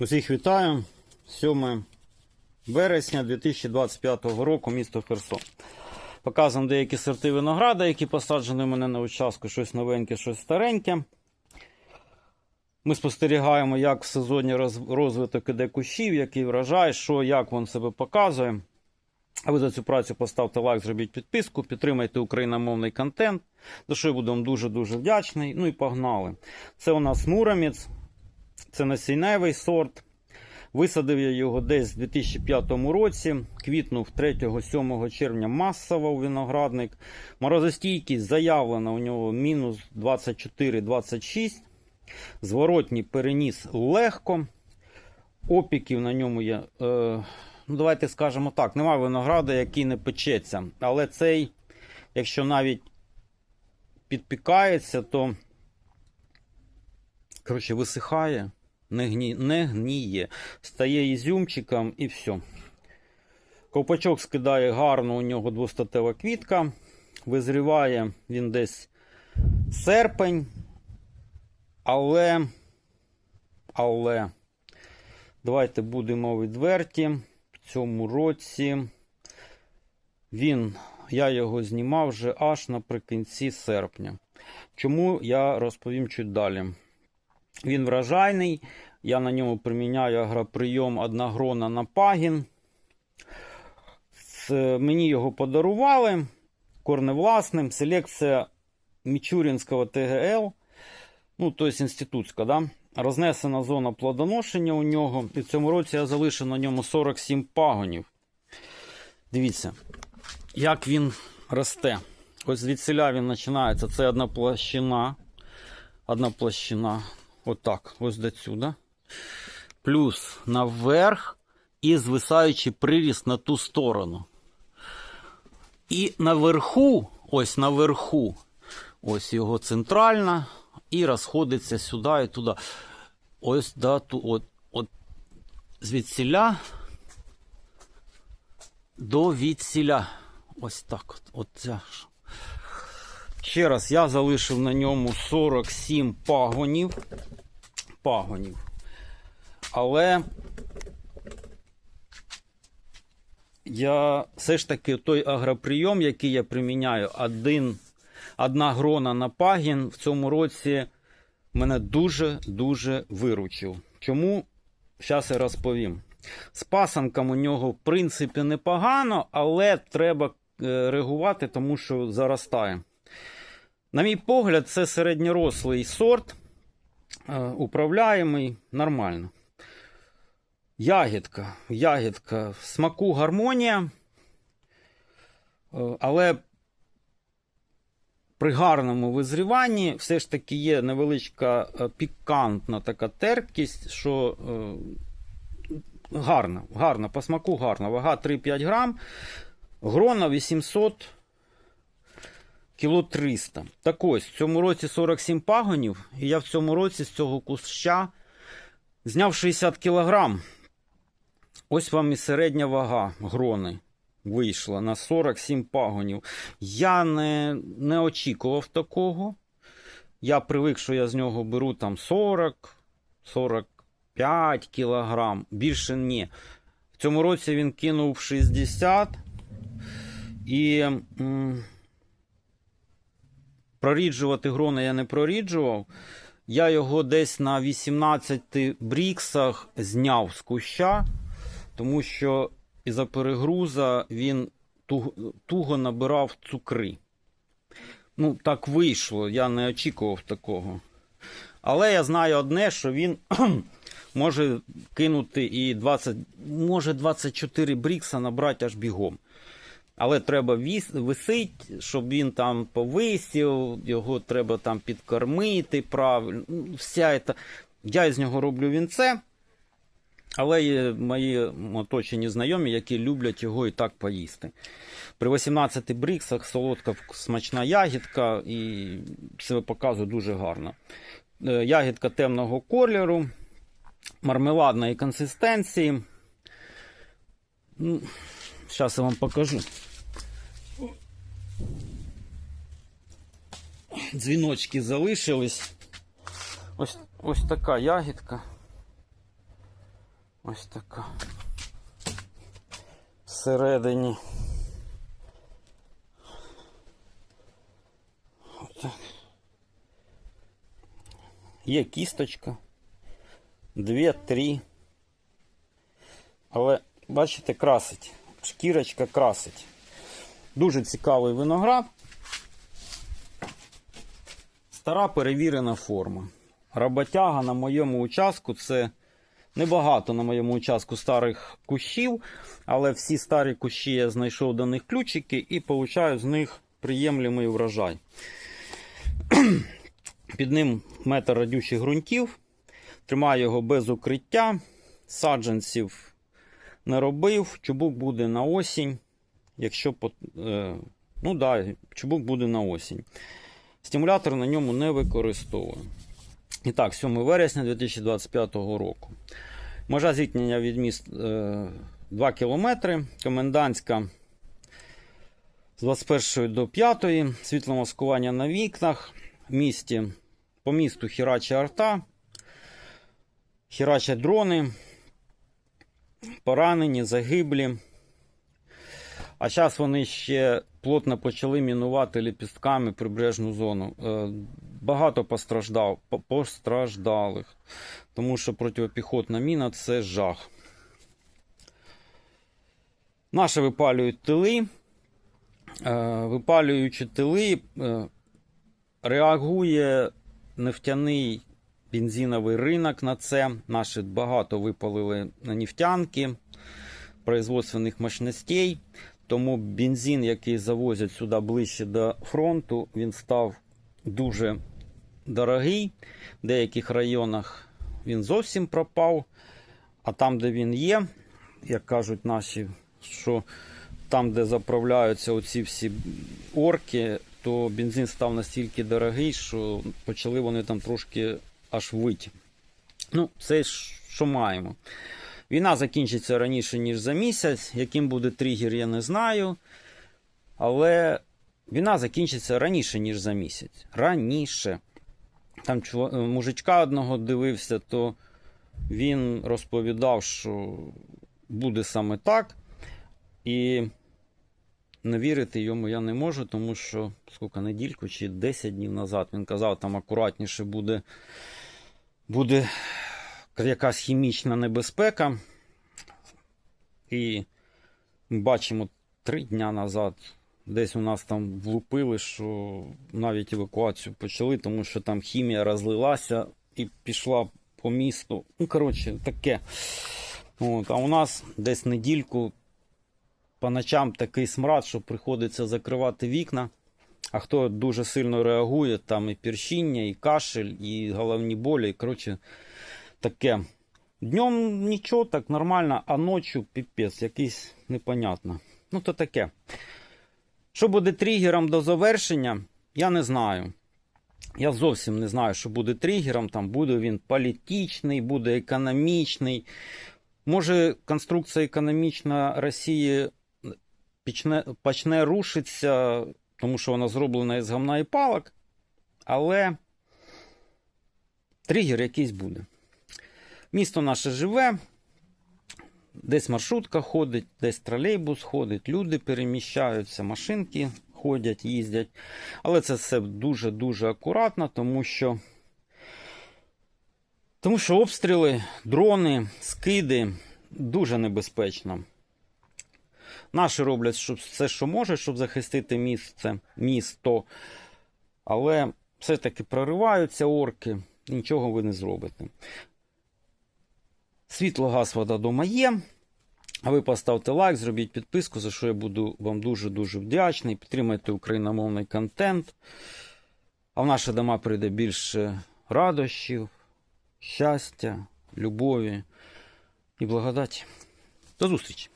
Усіх вітаю. 7 вересня 2025 року, місто Херсон. Показуємо деякі сорти винограда, які посаджені у мене на участку, щось новеньке, щось стареньке. Ми спостерігаємо, як в сезоні розвиток іде кущів, який врожай, що, як він себе показує. А ви за цю працю поставте лайк, зробіть підписку, підтримайте україномовний контент, за що я буду вам дуже-дуже вдячний. Ну і погнали. Це у нас Муромець, це насінневий сорт. Висадив я його десь у 2005 році, квітнув 3-7 червня масово у виноградник. Морозостійкість заявлена у нього мінус 24-26. Зворотній переніс легко. Опіків на ньому є. Е, ну, давайте скажемо так: немає винограда, який не печеться. Але цей, якщо навіть підпікається, то коротше, висихає, не, гні, не гніє, стає ізюмчиком і все. Ковпачок скидає гарно, у нього двостатева квітка. Визріває він десь серпень. Але, але, давайте будемо відверті. В цьому році він, я його знімав вже аж наприкінці серпня. Чому я розповім чуть далі. Він вражайний. Я на ньому приміняю агроприйом одногрона на пагін. Мені його подарували корневласним. Селекція Мічурінського ТГЛ. Ну, тобто інститутська, да? Рознесена зона плодоношення у нього. І в цьому році я залишив на ньому 47 пагонів. Дивіться, як він росте. Ось звідсіля він починається. Це одна площина. Одна площина. Отак, ось до сюди. Плюс наверх і звисаючий приріст на ту сторону. І наверху, ось наверху, ось його центральна, і розходиться сюди і туди. Ось да, ту, от, от звідсіля до відсіля. Ось так от. от ця ж. Ще раз, я залишив на ньому 47 пагонів. Пагонів. Але я все ж таки той агроприйом, який я приміняю, один, одна грона на пагін в цьому році мене дуже-дуже виручив. Чому? Зараз я розповім. З пасанком у нього, в принципі, непогано, але треба е, реагувати, тому що заростає. На мій погляд, це середньорослий сорт, е, управляємий нормально. Ягідка. Ягідка. Смаку гармонія. Е, Але при гарному визріванні все ж таки є невеличка е, пікантна така терпкість, що гарна, гарна, по смаку гарна. Вага 3-5 грам. Грона 800 кіло 300. Так ось, в цьому році 47 пагонів, і я в цьому році з цього куща зняв 60 кілограм. Ось вам і середня вага грони вийшла на 47 пагонів. Я не, не очікував такого. Я привик, що я з нього беру там 40, 45 кілограм. Більше ні. В цьому році він кинув 60. І проріджувати грони я не проріджував. Я його десь на 18 бріксах зняв з куща, тому що із-за перегруза він туго, туго набирав цукри. Ну, так вийшло, я не очікував такого. Але я знаю одне, що він може кинути і 20, може 24 брікса набрати аж бігом. Але треба віс, висить, щоб він там повисів, його треба там підкормити правильно. Ну, Вся ета... Я із нього роблю вінце, але є мої оточені знайомі, які люблять його і так поїсти. При 18 бріксах солодка смачна ягідка і себе показує дуже гарно. Е, Ягідка темного кольору, мармеладної консистенції. Ну, Зараз я вам покажу. Дзвіночки залишились. Ось, ось така ягідка. Ось така. Всередині. Є кісточка. Дві-три. Але, бачите, красить. Шкірочка красить. Дуже цікавий виноград. Стара перевірена форма. Роботяга на моєму участку це небагато на моєму участку старих кущів, але всі старі кущі я знайшов до них ключики і получаю з них приємлемий врожай. Під ним метр радючих ґрунтів. Тримаю його без укриття. Саджанців не робив. Чубук буде на осінь. Якщо е, ну да, чубук буде на осінь. Стимулятор на ньому не використовую. І так, 7 вересня 2025 року. Межа зіткнення від міст е, 2 км. Комендантська з 21 до 5. Світломаскування на вікнах. Місті, по місту хірача арта. Хірачать дрони. Поранені, загиблі. А зараз вони ще плотно почали мінувати ліпістками прибережну зону. Е, Багато постраждав, постраждалих, тому що протипіхотна міна це жах. Наші випалюють тили. Е, Випалюючи тили, е, реагує нефтяний бензиновий ринок на це. Наші багато випалили на нефтянки, производственних мощностей. Тому бензин, який завозять сюди ближче до фронту, він став дуже дорогий. В деяких районах він зовсім пропав. А там, де він є, як кажуть наші, що там, де заправляються оці всі орки, то бензин став настільки дорогий, що почали вони там трошки аж вити. Ну, це що маємо. Війна закінчиться раніше, ніж за місяць. Яким буде тригер, я не знаю. Але війна закінчиться раніше, ніж за місяць. Раніше. Там е, мужичка одного дивився, то він розповідав, що буде саме так. І не вірити йому я не можу, тому що скільки недільку чи 10 днів назад він казав, там акуратніше буде, буде якась хімічна небезпека. І бачимо три дня назад. Десь у нас там влупили, що навіть евакуацію почали, тому що там хімія розлилася і пішла по місту. Ну, коротше, таке. От, а у нас десь недільку по ночам такий смрад, що приходиться закривати вікна. А хто дуже сильно реагує, там і першіння, і кашель, і головні болі. І, коротше, таке. Днем нічого, так нормально, а ночі піпець, якийсь непонятно. Ну, то таке. Що буде тригером до завершення, я не знаю. Я зовсім не знаю, що буде тригером. Там буде він політичний, буде економічний. Може, конструкція економічна Росії почне, почне рушитися, тому що вона зроблена із гамна і палок. Але тригер якийсь буде. Місто наше живе, десь маршрутка ходить, десь тролейбус ходить, люди переміщаються, машинки ходять, їздять. Але це все дуже-дуже акуратно, тому що, тому що обстріли, дрони, скиди дуже небезпечно. Наші роблять щоб все, що може, щоб захистити місце, місто. Але все-таки прориваються орки, нічого ви не зробите. Світло, газ, вода дома є. А ви поставте лайк, зробіть підписку, за що я буду вам дуже-дуже вдячний. Підтримайте україномовний контент. А в наші дома прийде більше радощів, щастя, любові і благодаті. До зустрічі!